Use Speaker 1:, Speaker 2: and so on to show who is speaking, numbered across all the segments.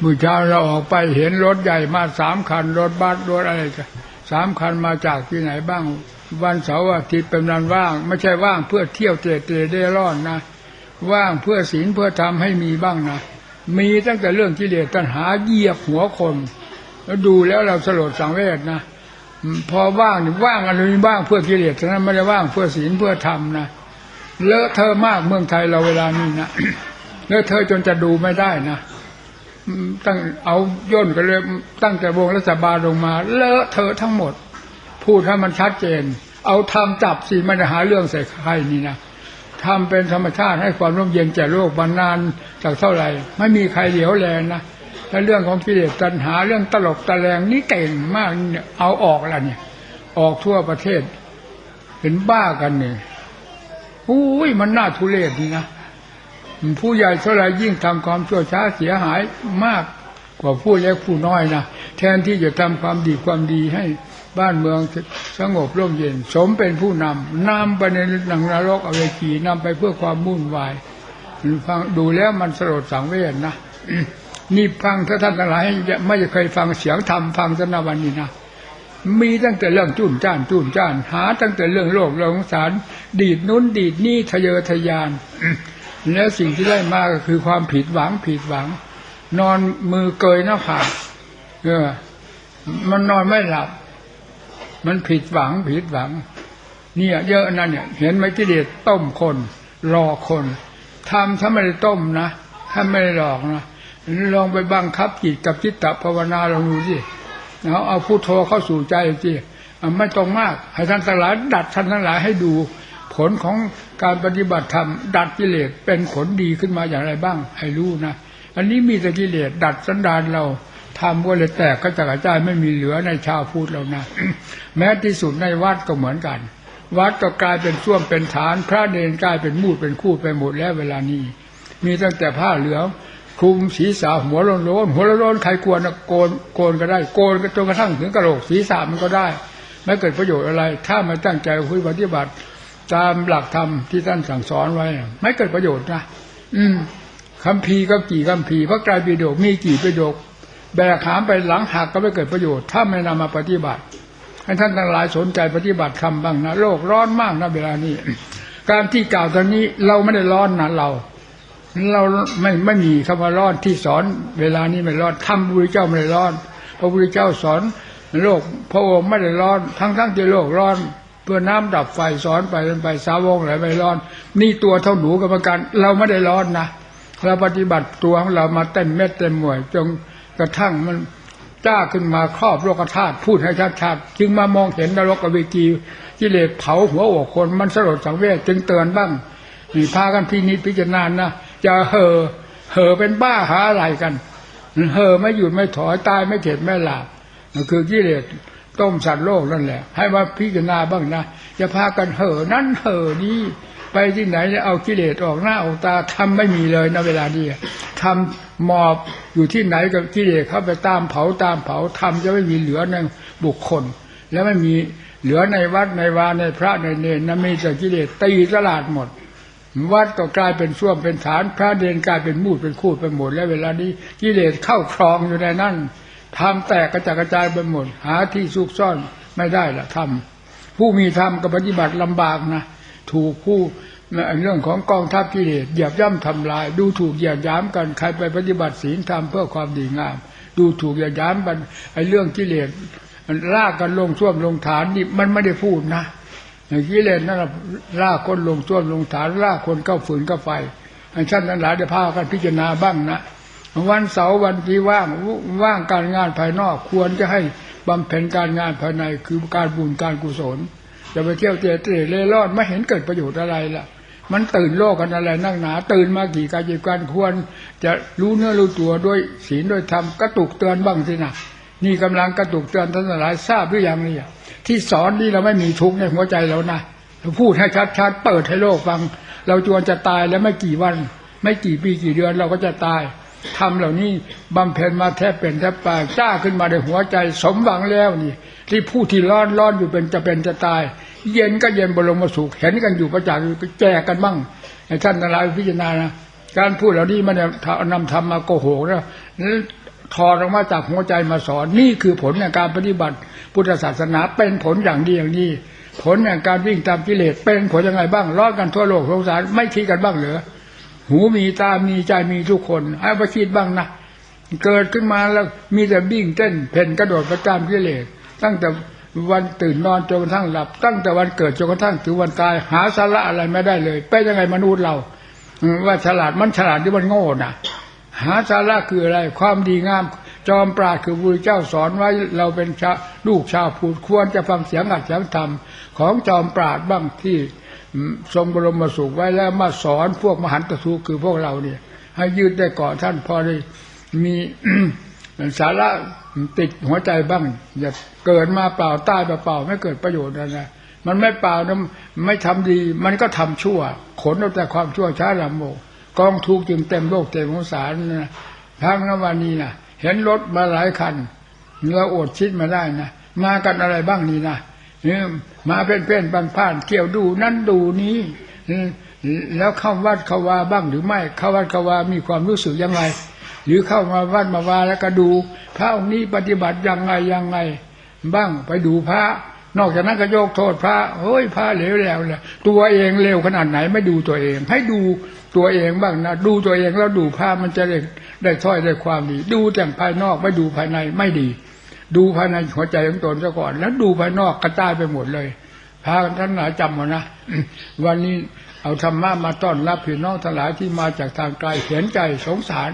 Speaker 1: เมื่อเช้าเราออกไปเห็นรถใหญ่มาสามคัน รถบัสรถอะไรกันสามคันมาจากที่ไหนบ้าง วันเสาร์อาทิตย์เป็นวันว่าง ไม่ใช่ว่างเพื่อเที่ยวเตะเตะได้ร่อนนะว่างเพื่อศีลเพื่อทำให้มีบ้างนะมีตั้งแต่เรื่องกิเลสตัณหาเหยียบหัวคน แล้วดูแล้วเราสลดสังเวชนะพอว่างว่างอะไรว่างเพื่อกิเลสฉะนั้นไม่ได้ว่างเพื่อศีลเพื่อธรรมนะเลอะเทอะมากเมืองไทยเราเวลานี้นะเลอะเทอะจนจะดูไม่ได้นะ ตั้งเอาย่นกันเลยตั้งแต่วงรัฐบาลลงมา เลอะเทอะทั้งหมด พูดให้มันชัดเจน เอาทำจับสิม่ได้หาเรื่องใส่ใครนี่นะทำเป็นธรรมชาติให้ความร่มเย็นแก่โลกบรรนานจากเท่าไหร่ ไม่มีใครเหลียวแลนะถ้าเรื่องของกิเลสตัณหาเรื่องตลกตะแลงนี่เก่งมากเนี่ยเอาออกแล้วเนี่ย ออกทั่วประเทศเห็นบ้ากันเนี่ยอุ้ยมันน่าทุเรศนี่นะ ผู้ใหญ่เท่าไรยิ่งทำความชั่วช้าเสียหายมากกว่าผู้เล็กผู้น้อยนะแทนที่จะทำความดีความดีให้บ้านเมืองสงบร่มเย็น สมเป็นผู้นำนำไปในหนังนรกอเวจีนำไปเพื่อความมุ่นวายฟังดูแล้วมันสลดสังเวชนะนี่ฟังถ้าท่านทั้งหลายไม่เคยฟังเสียงธรรมฟังสนาวันนี้นะมีตั้งแต่เรื่องจุนจ้านจุนจ้าน หา ตั้งแต่เรื่องโลกเรื่องสารดีดนู้นดีดนี่ทะเยอทะยาน แล้วสิ่งที่ได้มาก็คือความผิดหวังผิดหวัง นอนมือเกยหน้าผากเออ มันนอนไม่หลับ มันผิดหวังผิดหวัง เนี่ย เยอะนั่นเนี่ย เห็นไหมกิเลสต้มคนรอคนทำถ้าไม่ได้ต้มนะถ้าไม่ได้หลอกนะลองไปบังคับจิตกับจิตตภาวนาลองดูสิเอาเอาพุโทโธเข้าสู่ใจสิไม่ตรงมาก ให้ท่านทั้งหลายดัดท่านทั้งหลายให้ดู ผลของการปฏิบัติธรรม ดัดกิเลสเป็นผลดีขึ้นมาอย่างไรบ้าง ให้รู้นะ อันนี้มีแต่กิเลสดัดสันดานเราทำก็เลยแตกกระจายกระจายไม่มีเหลือในชาวพุทธเรานะ แม้ที่สุดในวัดก็เหมือนกัน วัดก็กลายเป็นส้วมเป็นฐาน พระเนรกลายเป็นมูดเป็นคู่ไปหมดแล้วเวลานี้ มีตั้งแต่ผ้าเหลืองคลุมศีรษะหัวโลนโลนหัวโลนโลนใครกลัวนะโกนโกนก็ได้โกนจนกระทั่งถึงกระโหลกศีรษะมันก็ได้ ไม่เกิดประโยชน์อะไร ถ้าไม่ตั้งใจคุยปฏิบัติ ตามหลักธรรมที่ท่านสั่งสอนไว้ ไม่เกิดประโยชน์นะอืมคำพีก็กี่คำพีพระไตรปิฎกมีกี่ประโยค แบกหามไปหลังหักก็ไม่เกิดประโยชน์ ถ้าไม่นำมาปฏิบัติให้ท่านทั้งหลายสนใจปฏิบัติคำบ้างนะโลกร้อนมากนะเวลานี้ การที่กล่าวตอนนี้เราไม่ได้ร้อนนะเรา เราไม่ไม่มีคำว่าร้อนที่สอน เวลานี้ไม่ร้อนทำพระพุทธเจ้าไม่ได้ร้อน พระพุทธเจ้าสอนโลกพระองค์ไม่ได้ร้อน ทั้งทั้งที่โลกร้อน เพื่อน้ำดับไฟสอนไปเป็นไปสาวงไหลไม่ร้อน นี่ตัวเท่าหนูกับประกันเราไม่ได้ร้อนนะเราปฏิบัติตัวของเรามาเต็มเม็ดเต็มหน่วยจนกระทั่งมันจ้าขึ้นมาครอบโลกธาตุพูดให้ชัดๆจึงมามองเห็นนรกอเวจีกิเลสเผาหัวอกคนมันสลดสังเวชจึงเตือนบ้างนี่พากันพินิจพิจารณานะจะเห่อเห่อเป็นบ้าหาอะไรกันเห่อไม่หยุดไม่ถอยตายไม่เข็ดไม่หลับนั่นคือกิเลส ต้มสัตว์โลกนั่นแหละ ให้มาพิจารณาบ้างนะจะพากันเห่อนั้นเห่อนี้ไปที่ไหนจะเอากิเลสออกหน้าออกตาทำไม่มีเลยนะเวลานี้ทำหมอบอยู่ที่ไหนกับกิเลสเข้าไปตามเผาตามเผาทำจะไม่มีเหลือในบุคคล แล้วไม่มีเหลือในวัดในวาในพระในเนรนะมีแต่กิเลสตีตลาดหมด วัดก็กลายเป็นส้วมเป็นฐานพระเดนกลายเป็นมูดเป็นคูดไปหมดแล้วเวลานี้กิเลสเข้าครองอยู่ในนั้น ทำแตกกระจายกระจายไปหมด หาที่ซุกซ่อนไม่ได้ละทำผู้มีธรรมก็ปฏิบัติลำบากนะถูกผู้เรื่องของกองทัพกิเลสเหยียบย่ำทำลาย ดูถูกเหยียดย้ำกันใครไปปฏิบัติศีลธรรมเพื่อความดีงาม ดูถูกเหยียดย้ำกันไอ้เรื่องกิเลสลากกันลงส้วมลงฐานนี่มันไม่ได้พูดนะกิเลสนั่นลากคนลงส้วมลงฐานลากคนเข้าฝืนเข้าไฟอันชั้นนั้นหลายจะพากันพิจารณาบ้างนะ วันเสาร์วันที่ว่างว่างการงานภายนอกควรจะให้บำเพ็ญการงานภายในคือการบุญการกุศลจะไปเที่ยวเตะเตะเล่ร่อนไม่เห็นเกิดประโยชน์อะไรล่ะ มันตื่นโลกกันอะไรนั่งหนา ตื่นมากี่การจีการควร จะรู้เนื้อรู้ตัวด้วยศีลด้วยธรรมกระตุกเตือนบ้างสินะนี่กำลังกระตุกเตือนท่านหลายทราบหรือยังเนี่ยที่สอนนี่เราไม่มีทุกข์ในหัวใจเรานะเราพูดให้ชัดๆเปิดให้โลกฟัง เราจวนจะตายแล้วไม่กี่วัน ไม่กี่ปีกี่เดือนเราก็จะตาย ทำเหล่านี้บำเพ็ญมาแทบเป็นแทบตายจ้าขึ้นมาในหัวใจ สมหวังแล้วนี่ ที่ผู้ที่ร้อนร้อนอยู่เป็นจะเป็นจะตาย เย็นก็เย็นบรมสุขเห็นกันอยู่ประจักษ์แจกกันบ้างให้ท่านทั้งหลายพิจารณานะการพูดเหล่านี้มันนำธรรมมาโกหกนะนั้นถอดออกมาจากหัวใจมาสอนนี่คือผลในการปฏิบัติพุทธศาสนาเป็นผลอย่างดีอย่างนี้ ผลในการวิ่งตามกิเลสเป็นผลยังไงบ้างร้อนกันทั่วโลกสงสารไม่คิดกันบ้างเหรอ หูมีตามีใจมีทุกคนให้ไปคิดบ้างนะเกิดขึ้นมาแล้วมีแต่วิ่งเต้นเพ่นกระโดดประจามกิเลสตั้งแต่วันตื่นนอนจนกระทั่งหลับ ตั้งแต่วันเกิดจนกระทั่งถึงวันตาย หาสาระอะไรไม่ได้เลยเป็นยังไงมนุษย์เรา ว่าฉลาดมันฉลาดที่มันโง่น่ะหาสาระคืออะไร ความดีงาม จอมปราดคือพระเจ้าสอนไว้เราเป็นชาลูกชาวพูดควรจะฟังเสียงอัดเสียงธรรมของจอมปราดบ้างที่ ทรงบรมสุขไว้แล้วมาสอนพวกมหันตสูคือพวกเราเนี่ย ให้ยืดได้ก่อนท่านพอได้มีสาระติดหัวใจบ้าง อย่าเกิดมาเปล่าใต้เปล่าไม่เกิดประโยชน์อะไรนะมันไม่เปล่านะไม่ทำดี มันก็ทำชั่ว ขนเอาแต่ความชั่วช้าลำโมกองทุกข์จึงเต็มโลกเต็มสงสารนะทั้งนวันนี้นะเห็นรถมาหลายคันเราอดชิดมาได้นะมากันอะไรบ้างนี่นะ มาเป็นเพื่อนบางผ่านเกี่ยวดูนั่นดูนี้แล้วเข้าวัดเขาวาบ้างหรือไม่เข้าวัดเขาวามีความรู้สึกยังไง หรือเข้ามาวัดมาวาแล้วก็ดู พระองค์นี้ปฏิบัติยังไงยังไง บ้างไปดูพระ นอกจากนั้นก็โยกโทษพระเฮ้ยพระเหลวแล้วเลยตัวเองเลวขนาดไหนไม่ดูตัวเอง ให้ดูตัวเองบ้างนะดูตัวเองแล้วดูพระมันจะได้ได้ถ้อยได้ความดี ดูแต่ภายนอกไม่ดูภายในไม่ดี ดูภายในหัวใจของตนซะก่อน แล้วดูภายนอกกระจายไปหมดเลยพระท่านหลายจำเอานะวันนี้เอาธรรมะมาต้อนรับพี่น้องทั้งหลายที่มาจากทางไกลเขียนใจสงสาร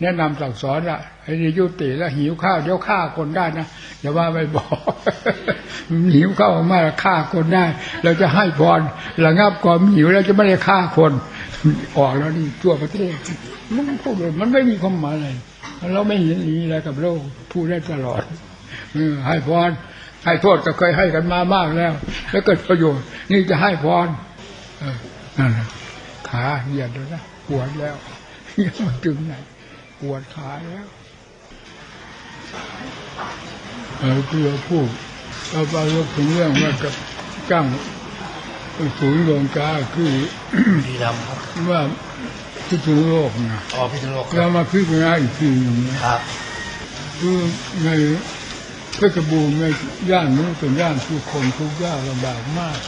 Speaker 1: แนะนำสั่งสอนอะให้ยุติแล้วหิวข้าวเดี๋ยวฆ่าคนได้นะอย่าว่าไม่บอกหิวข้าวมากฆ่าคนได้ เราจะให้พรระงับความหิวแล้วจะไม่ได้ฆ่าคน ออกแล้วนี่ทั่วประเทศมันพูดมันไม่มีความหมายอะไรเราไม่เห็นนี้อะไรกับโลกพูดได้ตลอด ให้พรให้โทษก็เคยให้กันมามากแล้ว แล้วเกิดประโยชน์ นี่จะให้พรนั่นขาเหยียดแล้วนะปวดแล้วยังมาถึงไหนปวดขาแล้วเออคือเราพูดเราไปยกถึงเรื่องว่ากับจ้างศูนย์รวมกาคือ
Speaker 2: ดีดำครับ
Speaker 1: ว่าพิษณุโลกนะ
Speaker 2: อ๋อพิษณุโลกค
Speaker 1: เรา
Speaker 2: รับ
Speaker 1: มาพิจารณาอีกทีหนึ่งนะครับคือใน เพชรบูรณ์ในย่านนี้เป็นย่านผู้คนทุกข์ยากลำบากมาก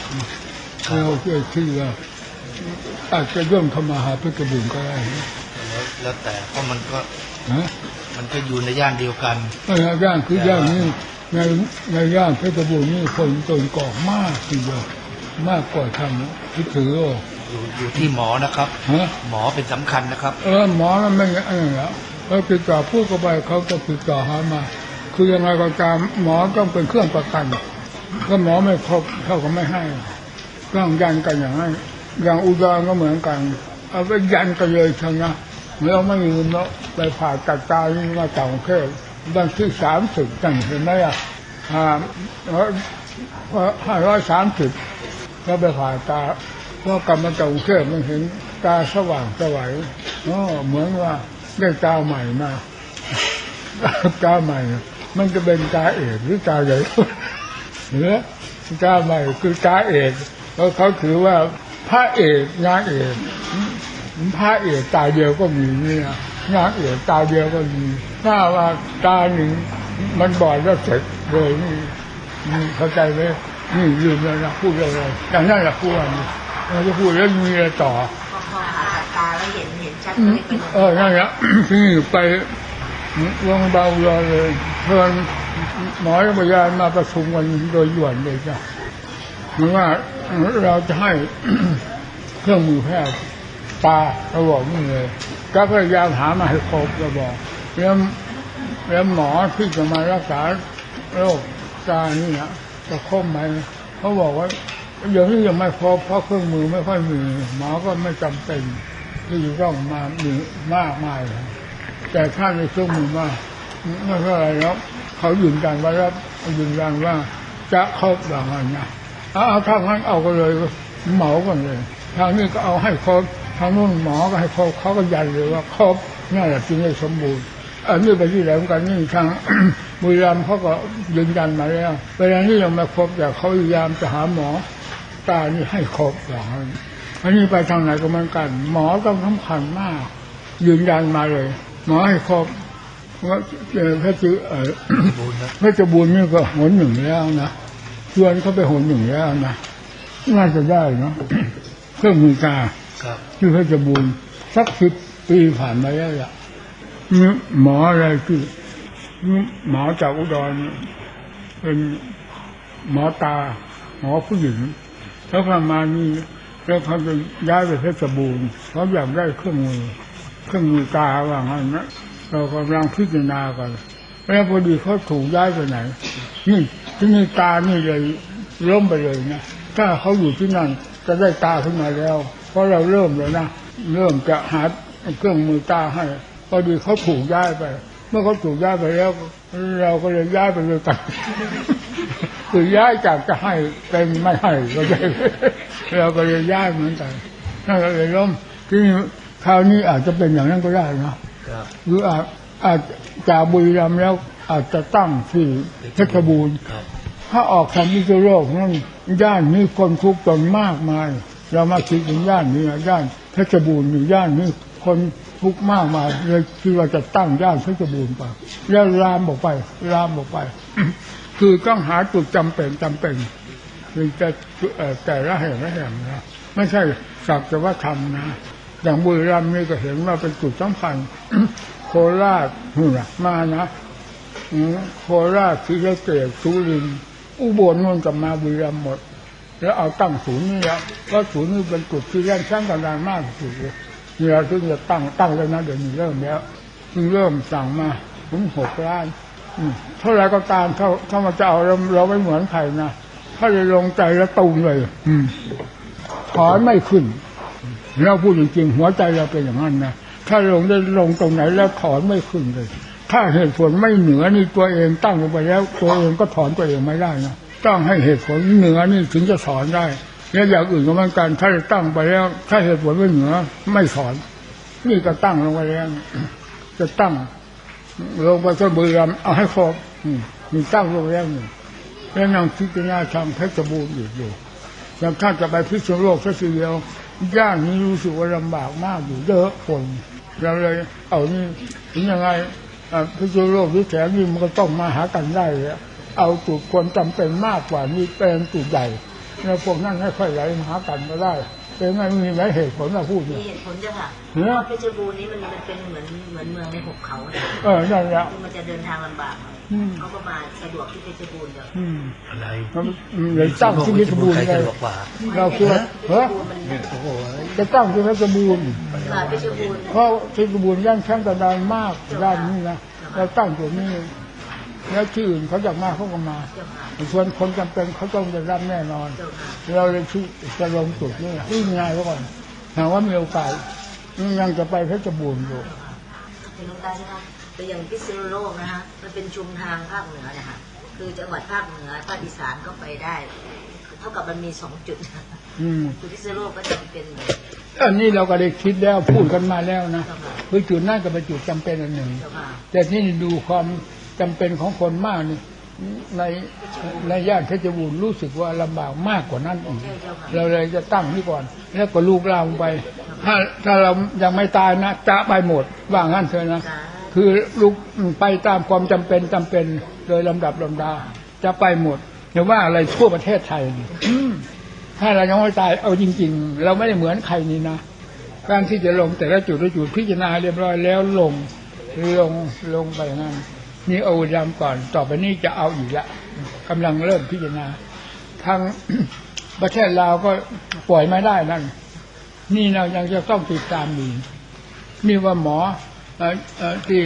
Speaker 1: เราเชื่อชื่อว่าอาจจะย่นเข้ามาหาเพชรบูรณ์ก็ได้นะ
Speaker 2: แล้วแล้วแต่เพราะมันก็
Speaker 1: ฮะ
Speaker 2: มันก็อยู่ในย่านเดียวกัน
Speaker 1: เออย่านคือย่านนี้ในในย่านเพชรบูรณ์นี่คนตนก่อมากทีเดียวมากกว่าทางพิษณุโลก
Speaker 2: อยู่อยู่ที่หมอนะครับ
Speaker 1: ฮะ
Speaker 2: หมอเป็นสำคัญนะครับ
Speaker 1: เออหมอมันไม่เออแล้วเขาติดต่อพูดก็ไปเขาจะติดต่อหามา คือยังไงก็ตามหมอต้องเป็นเครื่องประกันถ้าหมอไม่ครบเขาก็ไม่ให้ต้องยันกันอย่างนั้นอย่างอุดรก็เหมือนกัน เอาไปยันกันเลยชนะเราไม่ลืมแล้วไปผ่าตัดตานี่มาจากกรุงเทพวันที่สามสิบจังเห็นไหมอะอ่าห้าร้อยสามสิบก็ไปผ่าตาพอกลับมาจากกรุงเทพมันเห็นตาสว่างสวัยอ๋อเหมือนว่าได้ตาใหม่มาตาใหม่ มันจะเป็นตาเอกหรือตาใหญ่หรือตาใหม่คือตาเอกแล้วเขาถือว่าพระเอกนางเอกพระเอกตาเดียวก็มีนี่นะนางเอกตาเดียวก็มีถ้าว่าตาหนึ่งมันบอดแล้วเสร็จเลยนี่นี่เข้าใจไหมนี่ลืมแล้วนะพูดอะไรอย่างนั้นแหละพูดอันนี้เราจะพูดแล้วมีอะไรต่อ
Speaker 3: พอพอผ่าตัดตาแล้วเห็นเห็นชัด
Speaker 1: อื
Speaker 3: เล
Speaker 1: ม
Speaker 3: ยเป็น
Speaker 1: เออนั่นแหละที่นี่ไป วงเบาเลยเพื่อนหมอพยาบาลมาประชุมกันโดยด่วนเลยจ้ะเหมือนว่าเราจะให้เครื่องมือแพทย์ตาเราบอกนี่เลยก็พยายามหามาให้ครบเราบอกแล้วแล้วหมอที่จะมารักษาโรคตานี่นะจะครบไหมเขาบอกว่าอย่างนี้ยังไม่ครบเพราะเครื่องมือไม่ค่อยมีหมอก็ไม่จำเป็นที่จะต้องมามีมากมายเลย แต่ถ้าในเครื่องมือมาไม่เท่าไรแล้วเขายืนยันว่าแล้วยืนยันว่า จะครบอย่างนั้นนะเอาเอาทางั้นเอาก็เลยเหมากันเลย ทางนี้ก็เอาให้ครบทางนู้นหมอก็ให้ครบเขาก็ยันเลยว่าครบนั่นแหละจึงได้สมบูรณ์อันนี้ไปที่ไหนเหมือนกันนี่ทางบุรีรัมย์เขาก็ยืนยันมาแล้วเวลานี้ยังไม่ครบแต่เขาพยายามจะหาหมอตานี่ให้ครบอย่างนั้นอันนี้ไปทางไหนก็เหมือนกัน หมอต้องสำคัญมาก ยืนยันมาเลย มอให้ครบว่าเอ่อพระจือเอ่อ
Speaker 2: บูรณ์นะ
Speaker 1: เพชรบูรณ์นี่ก็หนหนึ่งแล้วนะชวนเขาไปหนหนึ่งแล้วนะน่าจะได้เนาะเครื่องมือกา
Speaker 2: ครับ
Speaker 1: ที่เพชรบูรณ์สักสิบปีผ่านมาแล้วล่ะมีหมออะไรที่มีหมอจากอุดรเนี่ยเป็นหมอตา หมอผู้หญิงแล้วเขามานี่แล้วเขาจะย้ายไปเพชรบูรณ์เขาอยากได้เครื่องมือ เครื่องมือกาว่างั้นนะเรากำลังพิจารณากันแล้วพอดีเขาถูกย้ายไปไหน นี่ที่นี่ตานี่เลยล้มไปเลยนะถ้าเขาอยู่ที่นั่นจะได้ตาขึ้นมาแล้ว เพราะเราเริ่มเลยนะเริ่มจะหาเครื่องมือตาให้พอดีเขาถูกย้ายไป เมื่อเขาถูกย้ายไปแล้ว เราก็เลยย้ายไปด้วยกันคือย้ายจากจะให้เป็นไม่ให้ก็ได้เราก็เลยย้ายเหมือนกันนั่นก็เลยล้มที่ คราวนี้อาจจะเป็นอย่างนั้นก็ได้นะ
Speaker 2: ครับ
Speaker 1: หรืออาจอาจจากบุรีรัมย์แล้วอาจจะตั้งที่เพชรบูรณ์
Speaker 2: ครับ
Speaker 1: ถ้าออกทางพิษณุโลกนั่นย่านนี้คนทุกข์จนมากมาย เรามาคิดถึงย่านนี้นะย่านเพชรบูรณ์นี่ย่านนี้คนทุกข์มากมายเลยคิดว่าจะตั้งย่านเพชรบูรณ์ไปแล้วลามออกไปลามออกไป คือต้องหาจุดจำเป็นจำเป็นคือจะเอ่อแต่ละแห่งละแห่งนะไม่ใช่สักแต่ว่าทำนะ อย่างบุรีรัมย์นี่ก็เห็นว่าเป็นจุดสำคัญโคราชนู่นน่ะมานะโคราชศรีสะเกษสุรินอุบลนู่นกับมาบุรีรัมย์หมด แล้วเอาตั้งศูนย์นี่แล้วก็ศูนย์นี่เป็นจุดที่แย่งช่างกันดานมากที่สุดเลยนี่เราถึงจะตั้งตั้งแล้วนะเดี๋ยวนี้เริ่มแล้วเพิ่งเริ่มสั่งมาถึงหกล้านเท่าไรก็ตามเขาเขามาจะเอาเราเราไม่เหมือนใครนะถ้าจะลงใจแล้วตูมเลยอืมถอนไม่ขึ้น เราพูดจริงๆหัวใจเราเป็นอย่างนั้นนะถ้าลงได้ลงตรงไหนแล้วถอนไม่ขึ้นเลย ถ้าเหตุผลไม่เหนือนี่ตัวเองตั้งลงไปแล้ว ตัวเองก็ถอนตัวเองไม่ได้นะต้องให้เหตุผลเหนือนี่ถึงจะถอนได้ แล้วอย่างอื่นก็เหมือนกัน ถ้าตั้งไปแล้ว ถ้าเหตุผลไม่เหนือ ไม่ถอน นี่ก็ตั้งลงไปแล้วจะตั้งลงไปก็บุรีรัมเอาให้ครบมีตั้งลงแล้วนี่แล้วนางพิจารณาทำเพชรบูรณ์อยู่อยู่อย่างท่านจะไปพิษณุโลกสักทีเดียว ย่านนี้รู้สึกว่าลำบากมากอยู่เยอะคนเราเลยเอานี่ถึงยังไงพิจุโลกหรือแถวนี้มันก็ต้องมาหากันได้เลยเอาจุดควรจำเป็นมากกว่านี้เป็นจุดใหญ่แล้วพวกนั้นให้ค่อยไหลมาหากันก็ได้ เป็นไงมีไหมเหตุผลมาพูด
Speaker 3: มี
Speaker 1: เนี่ย
Speaker 3: เหตุผลเจ้าค่ะ
Speaker 1: เหรอ
Speaker 3: เพชรบูรณ์นี้มันมันเป็นเหมือนเหมือนเมืองในหุบเขาอะ
Speaker 1: เออนั่นแหละ
Speaker 3: คือมันจะเดินทางลำบากหน่อย
Speaker 1: อืม
Speaker 3: เขาก็มาสะดวกที่เพชรบูรณ์เดียว
Speaker 1: อืม
Speaker 2: อะไร
Speaker 1: มันเลยตั้งที่พิษบูรณ์
Speaker 2: ใคร
Speaker 1: เล
Speaker 2: สะ
Speaker 1: ย
Speaker 2: ดวกกว่า
Speaker 1: เราคิดว่าเฮ้ย
Speaker 2: โอ้โห
Speaker 1: จะตั้งที่พิษบูรณ์
Speaker 3: ค่ะเพชรบูรณ์
Speaker 1: เพราะที่กระบวนย่างช่างกระดานมากด้านนี้นะเราตั้งตัวนี้ แล้วที่อื่นเขาอยากมาเขาก็มา
Speaker 3: เจ้าค่ะ
Speaker 1: ส่วนคนจำเป็นเขาต้องจะรับแน่นอน
Speaker 3: เจ้าค่ะ
Speaker 1: เราเลยชื่อจะลงจุดนี้ที่ง่ายไว้ก่อนหากว่ามีโอกาสยังจะไปเพชรบูรณ์อยู่
Speaker 3: เป็นลงใต้ใช่ไหมแต่อย่างพิษณุโลกนะฮะมันเป็นชุมทางภาคเหนือเนะคะคือจังหวัดภาคเหนือภาคอีสานก็ไปได้เท่ากับมันมีสองจุด
Speaker 1: อืม
Speaker 3: คือพิษณุโลกก็จะเป็นเหมือน
Speaker 1: อันนี้เราก็ได้คิดแล้วพูดกันมาแล้วนะ
Speaker 3: เจ้าค่ะ
Speaker 1: คือจุดนั่นก็เป็นจุดจำเป็นอันหนึ่ง
Speaker 3: เจ้าค่ะ
Speaker 1: แต่ที่นี่ดูความ จำเป็นของคนมากนี่ในในย่านเพชรบูรณ์รู้สึกว่าลำบากมากกว่านั้นอีก
Speaker 3: เรา
Speaker 1: เลยจะตั้งนี่ก่อน แล้วก็ลูกลาไป ถ้าถ้าเรายังไม่ตายนะจะไปหมดว่างั้นเถอะนะคือลูกไปตามความจำเป็นจำเป็นโดยลำดับลำดา จะไปหมดอย่าว่าอะไรทั่วประเทศไทยถ้าเรายังไม่ตายเอาจริง ๆ เราไม่ได้เหมือนใครนี่นะการที่จะลงแต่ละจุดละจุดพิจารณาเรียบร้อยแล้วลงลงลงไปงั้น นี่เอาดำก่อน ต่อไปนี้จะเอาอีกละกำลังเริ่มพิจารณาทางประเทศลาวก็ปล่อยไม่ได้นั่นนี่เรายังจะต้องติดตามอยู่นี่ว่าหมออที่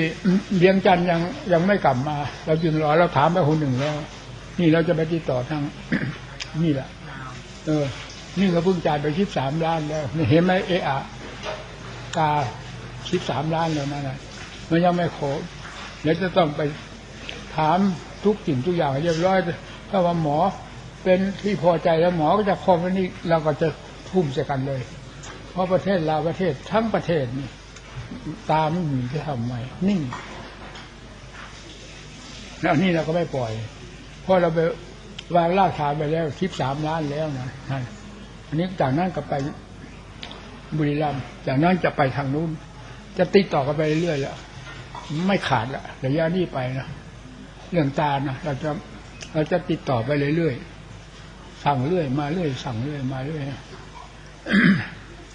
Speaker 1: เลี้ยงจันยังยังไม่กลับมา เราจึงรอเราถามไปคนหนึ่งแล้ว นี่เราจะไปติดต่อทางนี่แหละเออ นี่เราเพิ่งจ่ายไปชิบสามล้านแล้วเห็นไหมเอะอะกาชิบสามล้านแล้วนั่นนะมันยังไม่คร เดี๋ยวจะต้องไปถามทุกสิ่งทุกอย่างเรียบร้อย ถ้าว่าหมอเป็นที่พอใจแล้วหมอก็จะครบแล้วนี่เราก็จะทุ่มใส่กันเลย เพราะประเทศลาวประเทศทั้งประเทศนี่ตามไม่มีจะทำไมนิ่งแล้วนี่เราก็ไม่ปล่อย เพราะเราไปวางรากฐานไปแล้วคลิปสามล้านแล้วนะนั่นอันนี้จากนั้นก็ไปบุรีรัมย์จากนั้นจะไปทางนู้น จะติดต่อกันไปเรื่อยๆแล้ว ไม่ขาดละระยะนี้ไปนะเรื่องตานะเราจะเราจะติดต่อไปเรื่อยๆสั่งเรื่อยมาเรื่อยสั่งเรื่อยมาเรื่อย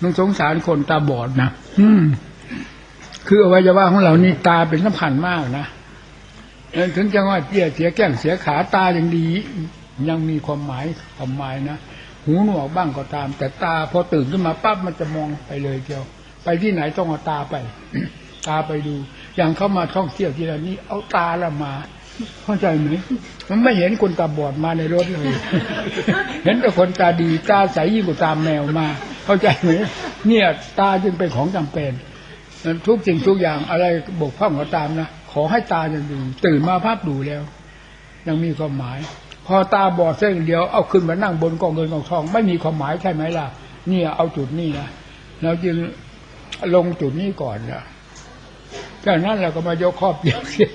Speaker 1: มันสงสารคนตาบอดนะอืมคืออวัยวะของเรานี่ตาเป็นสำคัญมากนะถึงจะว่าเจียเสียแก้งเสียขาตายังดี ยังมีความหมายความหมายนะหูหนวกบ้างก็ตาม แต่ตาพอตื่นขึ้นมาปั๊บมันจะมองไปเลยเดียว ไปที่ไหนต้องเอาตาไป ตาไปดู อย่างเข้ามาท่องเที่ยวที่ไรนี้เอาตาละมา เข้าใจไหมมันไม่เห็นคนตาบอดมาในรถเลย เห็นแต่คนตาดีตาใสยิ่งกว่าตาแมวมา เข้าใจไหมเนี่ยตาจึงเป็นของจำเป็นทุกสิ่งทุกอย่างอะไรบกพร่องก็ตามนะขอให้ตายังดีตื่นมาภาพดูแล้ว ยังมีความหมาย พอตาบอดเส้นเดียวเอาขึ้นมานั่งบนกองเงินกองทอง ไม่มีความหมายใช่ไหมล่ะเนี่ยเอาจุดนี้นะเราจึงลงจุดนี้ก่อนนะ จากนั้นเราก็มายกครอบเดียวเสีย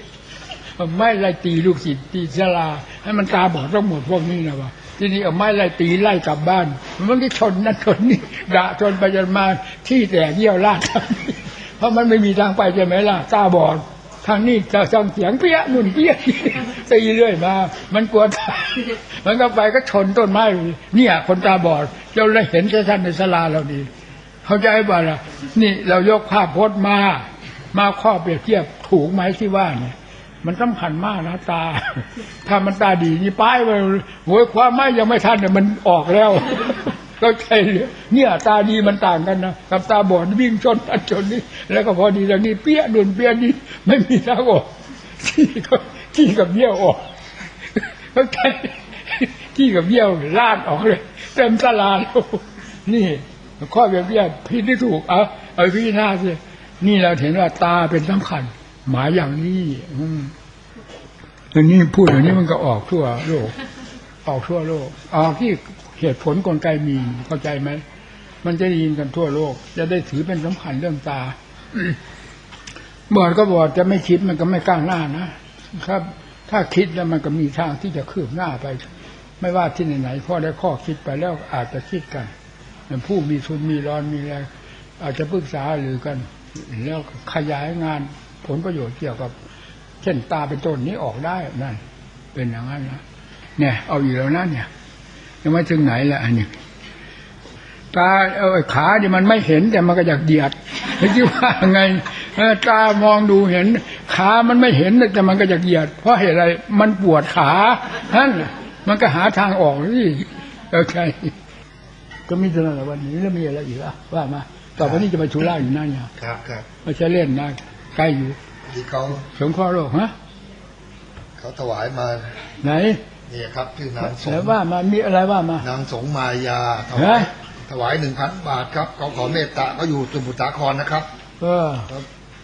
Speaker 1: ไม่ไล่ตีลูกศิษย์ตีชลา ให้มันตาบอดทั้งหมดพวกนี้นะวะที่นี้เอาไม้ไล่ตีไล่กลับบ้าน มันก็ชนนั่นชนนี่ด่าชนไปจนมาที่แตกเยี่ยวลาดเพราะมันไม่มีทางไปใช่ไหมล่ะตาบอดทางนี้จะส่งเสียงเปี้ยนุ่นเปี้ยตีเรื่อยมา มันกลัวตายมันก็ไปก็ชนต้นไม้เนี่ย คนตาบอดเราเลยเห็นชัดๆในสลาเราดี เข้าใจป่ะล่ะนี่เรายกภาพพจน์มา มาข้อเปรียบเทียบถูกไหมที่ว่าเนี่ย มันสำคัญมากนะตา ถ้ามันตาดีนี่ป้ายไปโวยความไม่ยังไม่ทันเนี่ยมันออกแล้วเข้าใจเลยเนี่ยตาดีมันต่างกันนะกับตาบอดวิ่งชนอันชนนี่แล้วก็พอดีอย่างนี้เปี้ยดุนเปี้ยนี่ไม่มีทางออกที่ก็ที่กับเบี้ยวออกเข้าใจที่กับเบี้ยวลาดออกเลยเต็มตลาดนี่ข้อเปรียบเทียบพี่ที่ถูกเอาเอาพี่หน้าสิ นี่เราเห็นว่าตาเป็นสำคัญ หมายอย่างนี้ อืมอันนี้พูดอย่างนี้มันก็ออกทั่วโลก ออกทั่วโลกออกที่เหตุผลกลไกมีเข้าใจไหมมันจะได้ยินกันทั่วโลก จะได้ถือเป็นสำคัญเรื่องตาบอดก็บอดจะไม่คิดมันก็ไม่ก้าวหน้านะครับ ถ้าคิดแล้วมันก็มีทางที่จะคืบหน้าไป ไม่ว่าที่ไหนๆพอได้ข้อคิดไปแล้วอาจจะคิดกันผู้มีทุนมีร้อนมีแรงอาจจะปรึกษาหรือกัน แล้วขยายงานผลประโยชน์เกี่ยวกับ เช่นตาเป็นต้นนี้ออกได้นั่นเป็นอย่างนั้นนะเนี่ย เอาอยู่แล้วนะเนี่ยยังไม่ถึงไหนละอันนี้ตาเออขาเนี่ยมันไม่เห็นแต่มันก็อยากเหยียดไม่คิดว่าไงตามองดูเห็น ขามันไม่เห็นแต่มันก็อยากเหยียด เพราะเหตุอะไรมันปวดขานั่นน่ะมันก็หาทางออกนี่โอเคก็มีเท่านั้นแหละวันนี้แล้วมีอะไรอีกอะว่ามา ต่อไปนี้จะไปชุล่าอยู่นั่นเนี่ย
Speaker 2: ครับครับ
Speaker 1: ไม่ใช่เล่นนะใกล้อยู่
Speaker 4: ที่เขา
Speaker 1: สงเคราะห์โลกฮะ
Speaker 4: เขาถวายมา
Speaker 1: ไหน
Speaker 4: เนี่ยครับชื่อนางส
Speaker 1: ไหน
Speaker 4: ง
Speaker 1: ว่ามามีอะไรว่ามา
Speaker 4: นางสงมายาถ
Speaker 1: เฮ้
Speaker 4: วายยถวายหนึ่งพันบาทครับเขาขอเมตตาเขาอยู่สมุทรสาครนะครับ
Speaker 1: เออ
Speaker 4: เขา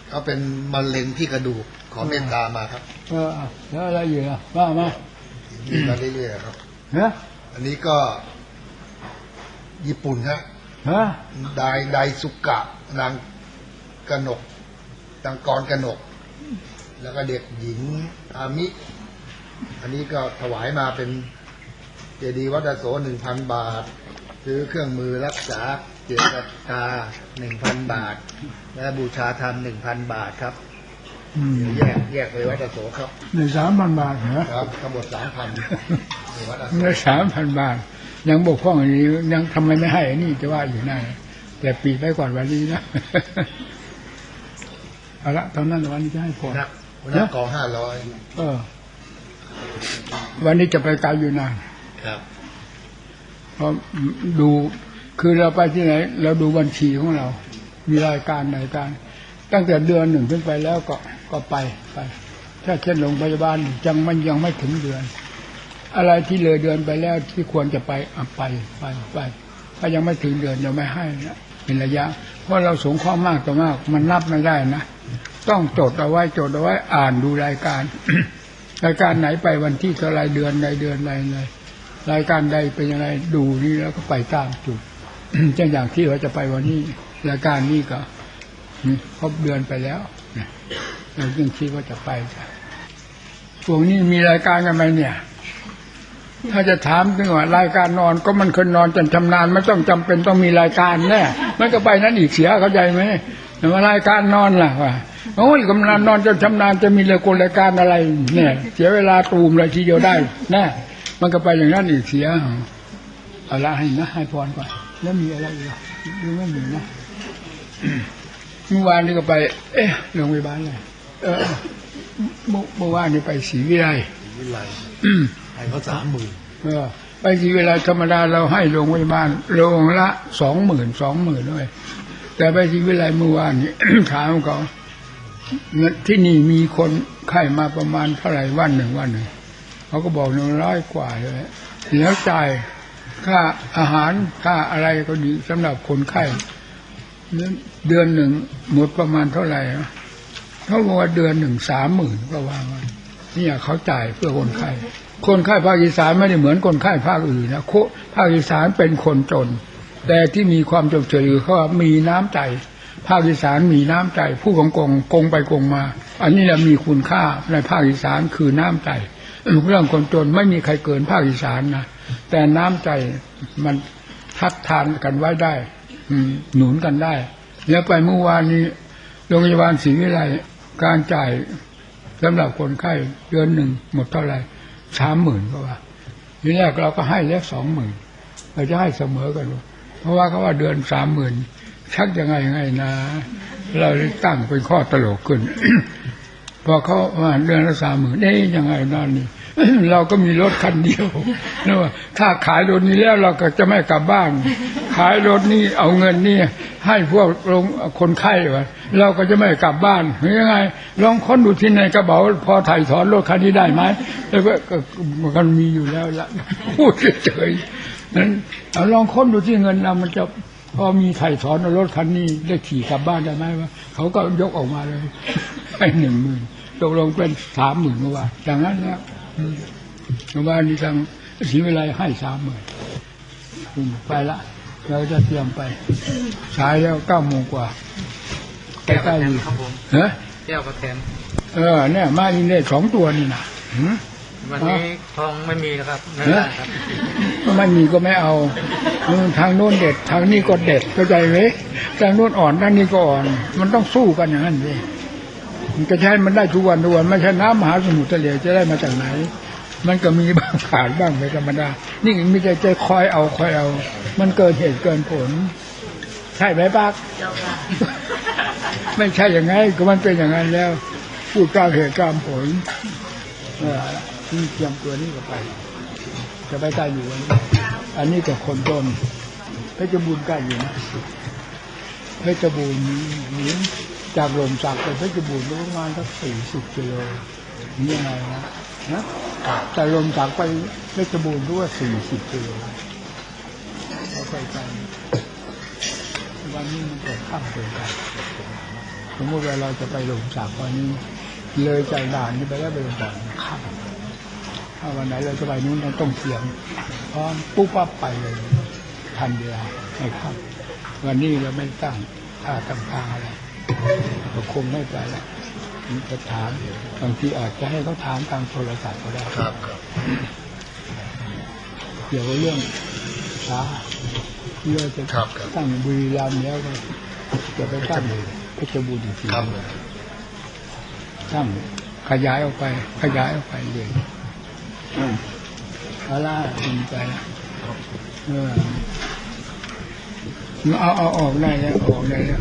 Speaker 4: เขาเป็นมะเร็งที่กระดูกขอเมตตามาครับ
Speaker 1: เออแล้วอะไรอยู่ล่ะว่ามา
Speaker 4: มีมาเรื่อยๆครับ
Speaker 1: ฮะ
Speaker 4: อันนี้ก็ ญี่ปุ่นฮะ
Speaker 1: ฮะ
Speaker 4: ไดไดสุกะนางกนกนางกรกนก แล้วก็เด็กหญิงอามิ อันนี้ก็ถวายมาเป็นเจดีย์วัดอโสหนึ่งพันบาท ซื้อเครื่องมือรักษาเจตตาหนึ่งพันบาท และบูชาธรรมหนึ่งพันบาทครับ
Speaker 1: อืม
Speaker 4: แยกแยกไปวัดอโสครับ
Speaker 1: ในสามพันบาทเหรอ
Speaker 4: ครับทั้งหมดสามพันวัดอโศ
Speaker 1: ในสามพันบาท ยังบกพร่องอันนี้ยังทำไมไม่ให้อันนี้จะว่าอยู่นั่นแต่ปีไปก่อนวันนี้นะเอาละตอนนั้นวันนี้จะให้พอ
Speaker 4: นักหัวหน้ากองห้าร้อย
Speaker 1: เออ วันนี้จะไปไกลอยู่นาน
Speaker 2: ครับ
Speaker 1: เพราะดูคือเราไปที่ไหน เราดูบัญชีของเรา มีรายการรายการ ตั้งแต่เดือนหนึ่งขึ้นไปแล้วก็ก็ไปไป ถ้าเช่นโรงพยาบาลยังมันยังไม่ถึงเดือน อะไรที่เลยเดือนไปแล้วที่ควรจะไปอะไปไปไปถ้ายังไม่ถึงเดือนยังไม่ให้นะเป็นระยะ เพราะเราสงเคราะห์มากต่อมากมันนับไม่ได้นะต้องจดเอาไว้จดเอาไว้อ่านดูรายการ รายการไหนไปวันที่เท่าไรเดือนใดเดือนใดเลยรายการใดเป็นยังไงดูนี่แล้วก็ไปตามจุดเช่นอย่างที่เราจะไปวันนี้ รายการนี้ก็ครบเดือนไปแล้วเราจึงคิดว่าจะไปจ้ะพวกนี้มีรายการกันไหมเนี่ย ถ้าจะถามถึงว่ารายการนอนก็มันเคยนอนจนชำนาญไม่ต้องจำเป็นต้องมีรายการแน่มันก็ไปนั้นอีกเสียเข้าใจไหมแต่ว่ารายการนอนล่ะว่าโอ้ยกำลังนอนจนชำนาญจะมีเรื่องกลรายการอะไร เนี่ย เสียเวลาตูมเลยทีเดียวได้แน่มันก็ไปอย่างนั้นอีกเสียเอาละให้นะให้พรก่อนแล้วมีอะไรอีกอะหรือไม่มีนะเมื่อวานนี้ก็ไป เอ๊ะโรงพยาบาลเลยเออเมื่อเมื่อวานนี้ไปศรีวิไล
Speaker 2: วิไล
Speaker 1: อืม
Speaker 2: ให้เขาสามหมื่น
Speaker 1: เออไปศรีวิไลธรรมดาเราให้โรงพยาบาลโรงละสองหมื่นสองหมื่นด้วย แต่ไปศรีวิไลเมื่อวานนี้ถามเขาเงินที่นี่มีคนไข้มาประมาณเท่าไหร่วันหนึ่งวันหนึ่งเขาก็บอกหนึ่งร้อยกว่าเลยแล้วจ่ายค่าอาหารค่าอะไรก็ดีสำหรับคนไข้เดือนหนึ่งหมดประมาณเท่าไหร่นะเขาบอกว่าเดือนหนึ่งสามหมื่นก็ว่ามา เนี่ยเขาจ่ายเพื่อคนไข้คนไข้ภาคอีสานไม่ได้เหมือนคนไข้ภาคอื่นนะภาคอีสานเป็นคนจน แต่ที่มีความจงเฉลียเขาว่ามีน้ำใจ ภาคอีสานมีน้ำใจ ผู้ของกงกงไปกงมา อันนี้แหละมีคุณค่าในภาคอีสานคือน้ำใจเรื่องคนจนไม่มีใครเกินภาคอีสานนะแต่น้ำใจมันทักทานกันไว้ได้ อืหนุนกันได้ แล้วไปเมื่อวานนี้โรงพยาบาลศรีวิไลการจ่าย สำหรับคนไข้เดือนหนึ่งหมดเท่าไหร่สามหมื่นก็ว่าทีแรกเราก็ให้แล้วสองหมื่นเราจะให้เสมอกัน เพราะว่าเขาว่าเดือนสามหมื่นชักยังไงยังไงนะ เราตั้งเป็นข้อตลกขึ้น พอเขาว่าเดือนละสามหมื่นเอ๊ยยังไงนั่นนี่ เราก็มีรถคันเดียวนะว่าถ้าขายรถนี้แล้วเราก็จะไม่กลับบ้าน ขายรถนี้เอาเงินนี่ให้พวกลงคนไข้วะเราก็จะไม่กลับบ้านหรือยังไง ลองค้นดูที่ในกระเป๋าพอถ่ายถอนรถคันนี้ได้ไหมแล้วก็ก็มันมีอยู่แล้วละพูดเฉยๆนั้นเอาลองค้นดูที่เงินเรามันจะพอมีถ่ายถอนรถคันนี้ได้ขี่กลับบ้านได้ไหมวะเขาก็ยกออกมาเลยให้หนึ่งหมื่นตกลงเป็นสามหมื่นเมื่อวานอย่างนั้นแล้ว อืมเมื่อวานนี้ทางศรีวิไลให้สามหมื่นไปละ เราจะเตรียมไปสายแล้วเก้าโมงกว่าใกล้ๆอยู่
Speaker 5: ครับผม
Speaker 1: เฮ้ย
Speaker 5: แก้วประแทน
Speaker 1: เออเนี่ยมาอินเดียสองตัวนี่นะหืม
Speaker 5: วันนี้ทองไม่มีแล้วครับไม่
Speaker 1: เอ๊ะ
Speaker 5: ได้ครับ
Speaker 1: ไม่มีก็ไม่เอาเออทางโน้นเด็ด ทางนี้ก็เด็ดเข้าใจไหมทางโน้นอ่อนทางนี้ก็อ่อน มันต้องสู้กันอย่างนั้นเลย มันจะใช้มันได้ทุกวันทุกวันไม่ใช่น้ำมหาสมุทรทะเลจะได้มาจากไหน มันก็มีบ้างขาดบ้างเป็นธรรมดา นี่ม่ใช่ใจคอยเอาคอยเอา มันเกินเหตุเกินผล ใช่ไหมปัก
Speaker 3: เจ้า
Speaker 1: ไม่ใช่อย่างไงก็มันเป็นอย่างนั้นแล้ว พูดกลาเหตุกลาผลเออนี่เตรียมตัวนี่ก็ไปจะไปใกล้อยู่วันอันนี้กับคนจนเพชรบูรณ์ใกล้อยู่นะเพชรบูรณ์นี้ จากลมสักไปเพชรบูรณ์ก็ประมาณสักสี่สิบกิโลนี่ยังไงนะนะแต่ลมสักไปเพชรบูรณ์ก็ว่าสี่สิบกิโลเอาไปกันวันนี้มันเกิดข้ามเกินไปสมมติว่าเราจะไปลมสักวันนี้ เลยจากด่านนี้ไปแล้วไปลงด่านข้ามถ้าวันไหนเราจะไปนู้นเราต้องเตรียมพร้อมปุ๊บปั๊บไปเลยทันเวลาไม่ครับวันนี้เราไม่ตั้งท่าตั้งทางอะไร ก็คงไม่ไปละมีจะถามบางทีอาจจะให้เขาถามทางโทรศัพท์ก็ได้
Speaker 2: ครับครับ
Speaker 1: เกี่ยวกับเรื่องช้าที่เราจะ
Speaker 2: ครับครับ
Speaker 1: ตั้งบุรีรัมย์แล้วก็จะไปตั้งเพชรบูรณ์อีกที
Speaker 2: ครับ
Speaker 1: ตั้งขยายออกไป ขยายออกไปเลยอืมเอาล่ะมันไปละเออเอาเอาออกได้แล้วออกได้แล้ว